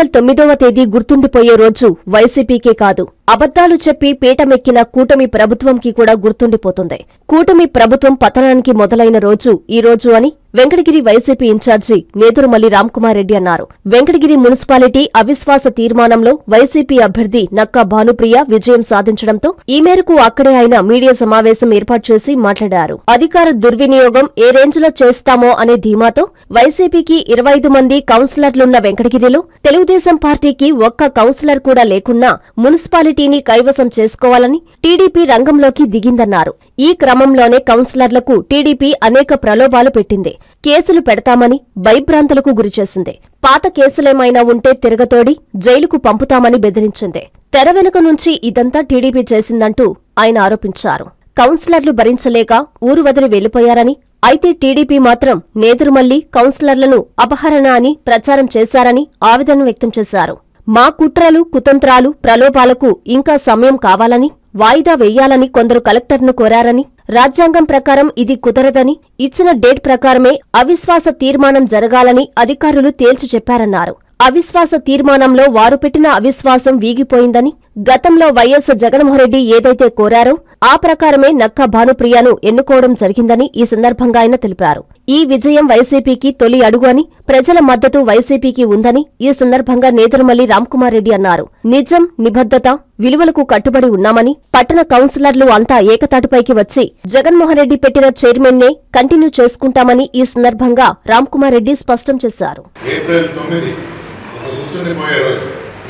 April తొమ్మిదవ తేదీ గుర్తుండిపోయే రోజు వైసీపీకే కాదు. అబద్దాలు చెప్పి పీటమెక్కిన కూటమి ప్రభుత్వంకి కూడా గుర్తుండిపోతుంది. కూటమి ప్రభుత్వం పతనానికి మొదలైన రోజు ఈ రోజు అని వెంకటగిరి వైసీపీ ఇన్ఛార్జి నేదురుమల్లి రామ్కుమార్ రెడ్డి అన్నారు. వెంకటగిరి మున్సిపాలిటీ అవిశ్వాస తీర్మానంలో వైసీపీ అభ్యర్థి నక్కా భానుప్రియ విజయం సాధించడంతో ఈ మేరకు అక్కడే ఆయన మీడియా సమావేశం ఏర్పాటు చేసి మాట్లాడారు. అధికార దుర్వినియోగం ఏ రేంజ్లో చేస్తామో అనే ధీమాతో వైసీపీకి ఇరవై ఐదు మంది కౌన్సిలర్లున్న వెంకటగిరిలో తెలుగుదేశం పార్టీకి ఒక్క కౌన్సిలర్ కూడా లేకున్నా మున్సిపాలిటీని కైవసం చేసుకోవాలని టీడీపీ రంగంలోకి దిగిందన్నారు. ఈ క్రమంలోనే కౌన్సిలర్లకు టీడీపీ అనేక ప్రలోభాలు పెట్టింది. కేసులు పెడతామని భయభ్రాంతులకు గురిచేసింది. పాత కేసులేమైనా ఉంటే తిరగతోడి జైలుకు పంపుతామని బెదిరించింది. తెర వెనుక నుంచి ఇదంతా టీడీపీ చేసిందంటూ ఆయన ఆరోపించారు. కౌన్సిలర్లు భరించలేక ఊరు వదిలి వెళ్ళిపోయారని అయితే టీడీపీ మాత్రం నేదురుమల్లి కౌన్సిలర్లను అపహరణ అని ప్రచారం చేశారని ఆవేదన వ్యక్తం చేశారు. మా కుట్రలు కుతంత్రాలు ప్రలోభాలకు ఇంకా సమయం కావాలని వాయిదా వేయాలని కొందరు కలెక్టర్ను కోరారని రాజ్యాంగం ప్రకారం ఇది కుదరదని ఇచ్చిన డేట్ ప్రకారమే అవిశ్వాస తీర్మానం జరగాలని అధికారులు తేల్చి చెప్పారన్నారు. అవిశ్వాస తీర్మానంలో వారు పెట్టిన అవిశ్వాసం వీగిపోయిందని గతంలో వైఎస్ జగన్మోహన్రెడ్డి ఏదైతే కోరారో ఆ ప్రకారమే నక్కా భానుప్రియను ఎన్నుకోవడం జరిగిందని ఈ సందర్భంగా ఆయన తెలిపారు. ఈ విజయం వైసీపీకి తొలి అడుగు అని ప్రజల మద్దతు వైసీపీకి ఉందని ఈ సందర్భంగా నేదురుమల్లి రామ్కుమార్ రెడ్డి అన్నారు. నిజం నిబద్ధత విలువలకు కట్టుబడి ఉన్నామని పట్టణ కౌన్సిలర్లు అంతా ఏకతాటిపైకి వచ్చి జగన్మోహన్ రెడ్డి పెట్టిన చైర్మన్ నే కంటిన్యూ చేసుకుంటామని ఈ సందర్భంగా రామ్కుమార్ రెడ్డి స్పష్టం చేశారు.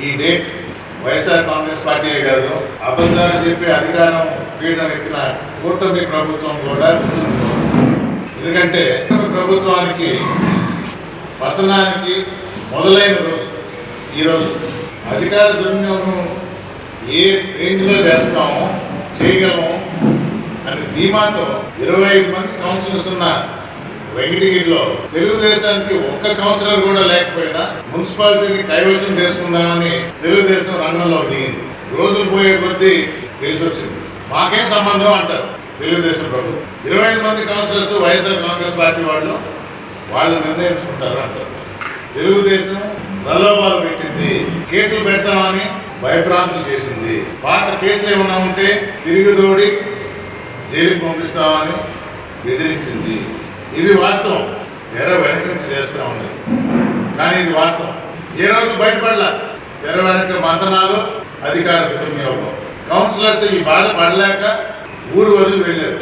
ఈ డేట్ వైఎస్ఆర్ కాంగ్రెస్ పార్టీ కాదు అబద్ధాలు చెప్పి అధికారం పీఠం ఎక్కిన కూటమి ప్రభుత్వం కూడా ఎందుకంటే ప్రభుత్వానికి పతనానికి మొదలైన రోజు. ఈరోజు అధికార దుర్వినియోగం ఏ రేంజ్లో చేస్తామో చేయగలము అని ధీమాతో ఇరవై ఐదు మంది కౌన్సిలర్స్ ఉన్న వెంకటగిరిలో తెలుగుదేశానికి ఒక్క కౌన్సిలర్ కూడా లేకపోయినా మున్సిపాలిటీని కైవసం చేసుకుందామని తెలుగుదేశం రంగంలో దిగింది. రోజులు పోయే కొద్దీ తెలిసి వచ్చింది మాకేం సంబంధం అంటారు? తెలుగుదేశం ప్రభుత్వం. ఇరవై ఐదు మంది కౌన్సిలర్స్ వైఎస్ఆర్ కాంగ్రెస్ పార్టీ వాళ్ళు వాళ్ళు నిర్ణయించుకుంటారు అంటారు. తెలుగుదేశం ప్రలోభాలు పెట్టింది. కేసులు పెడతామని భయభ్రాంతులు చేసింది. పాత కేసులు ఏమన్నా ఉంటే తిరిగి దోడి జైలుకి పంపిస్తామని బెదిరించింది. ఇది వాస్తవం. తెర వెనక చేస్తూ ఉన్నాయి కానీ ఇది వాస్తవం. ఏ రోజు బయటపడాల? తెర వెనక మంతనాలు అధికార దుర్వినియోగం. కౌన్సిలర్స్ ఈ బాధ పడలేక ఊరు వదిలి వెళ్ళారు.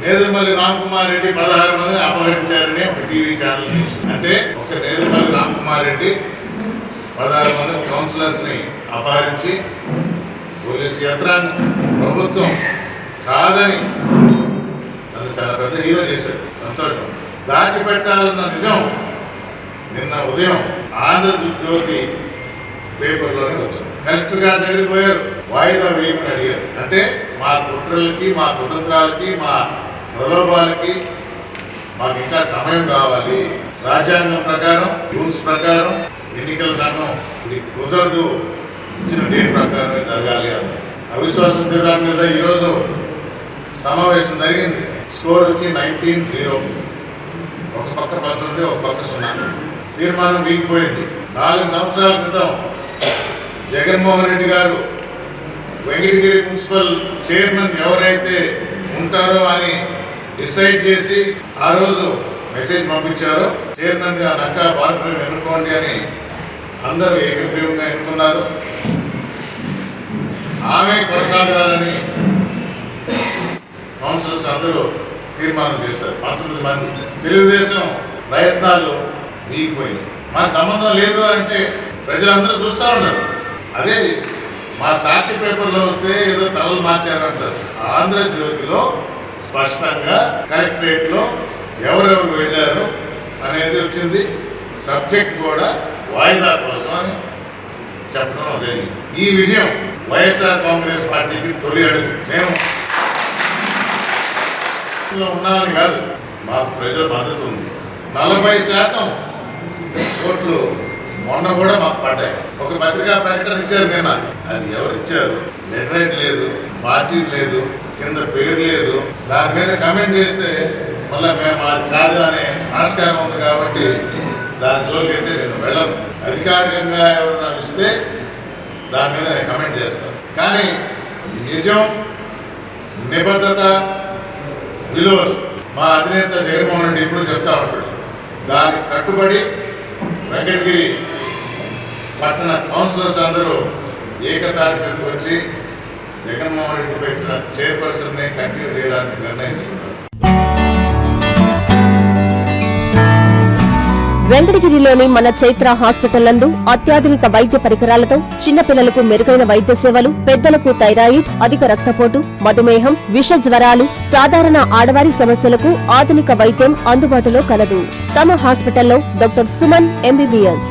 నేదురుమల్లి రామ్కుమార్ రెడ్డి పదహారు మందిని అపహరించారని ఒక టీవీ ఛానల్ అంటే ఒక నేదురుమల్లి రామ్కుమార్ రెడ్డి పదహారు మంది కౌన్సిలర్స్ని అపహరించి పోలీస్ యంత్రాంగం ప్రభుత్వం కాదని అది చాలా పెద్ద హీరో చేశాడు. సంతోషం. దాచిపెట్టాలన్న నిజం నిన్న ఉదయం ఆంధ్రజ్యోతి పేపర్లోనే వచ్చింది. కలెక్టర్ గారి దగ్గరికి పోయారు. వాయిదా వేయమని అడిగారు. అంటే మా కుట్రలకి మా కుతంత్రాలకి మా ప్రలోభాలకి మాకు ఇంకా సమయం కావాలి. రాజ్యాంగం ప్రకారం రూల్స్ ప్రకారం ఎన్నికల సంఘం ఇది కుదరదు. ఇచ్చిన డేట్ ప్రకారమే జరగాలి అని. అవిశ్వాసం తీర్మానం మీద ఈరోజు సమావేశం జరిగింది. స్కోర్ వచ్చి నైన్టీన్ జీరో ఒక పక్క పంతొమ్మిది ఒక పక్క సున్నా. తీర్మానం వీగిపోయింది నాలుగు సంవత్సరాల క్రితం జగన్మోహన్ రెడ్డి గారు వెంకటగిరి మున్సిపల్ చైర్మన్ ఎవరైతే ఉంటారో అని డిసైడ్ చేసి ఆ రోజు మెసేజ్ పంపించారో. చైర్మన్గా నక్కా బాలప్రయం ఎన్నుకోండి అని అందరూ ఏకగ్రీవంగా ఎన్నుకున్నారు. ఆమె కొనసాగాలని కౌన్సిలర్స్ అందరూ తీర్మానం చేశారు. పంతొమ్మిది మంది. తెలుగుదేశం ప్రయత్నాలు వీగిపోయినాయి. మాకు సంబంధం లేదు అంటే ప్రజలందరూ చూస్తూ ఉన్నారు. అదే మా సాక్షి పేపర్లో వస్తే ఏదో తలలు మార్చారు అంటారు ఆంధ్రజ్యోతిలో స్పష్టంగా కలెక్టరేట్లో ఎవరెవరు వెళ్ళారు అనేది వచ్చింది. సబ్జెక్ట్ కూడా వాయిదా కోసం అని చెప్పడం జరిగింది ఈ విషయం వైఎస్ఆర్ కాంగ్రెస్ పార్టీకి తొలి అడుగు. మేము ఉన్నామని కాదు మాకు ప్రజల మద్దతు ఉంది. నలభై శాతం ఓట్లు మొన్న కూడా మాకు పడ్డాయి. ఒక పత్రికా ప్రకటన ఇచ్చారు నేను అది ఎవరు ఇచ్చారు? లెటరేట్ లేదు పార్టీ లేదు కింద పేరు లేదు. దాని మీద కమెంట్ చేస్తే మళ్ళీ మేము అది కాదు అనే ఆస్కారం ఉంది కాబట్టి దాని అయితే నేను వెళ్ళను. అధికారికంగా ఎవరైనా ఇస్తే దాని మీద నేను కమెంట్ చేస్తాను. కానీ నిజం నిబద్ధత విలువలు మా అధినేత జగన్మోహన్ రెడ్డి ఇప్పుడు చెప్తా ఉంటాడు. దానికి కట్టుబడి వెంకటగిరి పట్టణ కౌన్సిలర్స్ అందరూ ఏకతాటి మీదకి వచ్చి జగన్మోహన్ రెడ్డి పెట్టిన చైర్పర్సన్ని కంటిన్యూ చేయడానికి నిర్ణయించుకున్నారు. వెంకటగిరిలోని మన చైత్ర హాస్పిటల్ నందు అత్యాధునిక వైద్య పరికరాలతో చిన్నపిల్లలకు మెరుగైన వైద్య సేవలు పెద్దలకు థైరాయిడ్ అధిక రక్తపోటు మధుమేహం విష జ్వరాలు సాధారణ ఆడవారి సమస్యలకు ఆధునిక వైద్యం అందుబాటులో కలదు. తమ హాస్పిటల్లో డాక్టర్ సుమన్ ఎంబీబీఎస్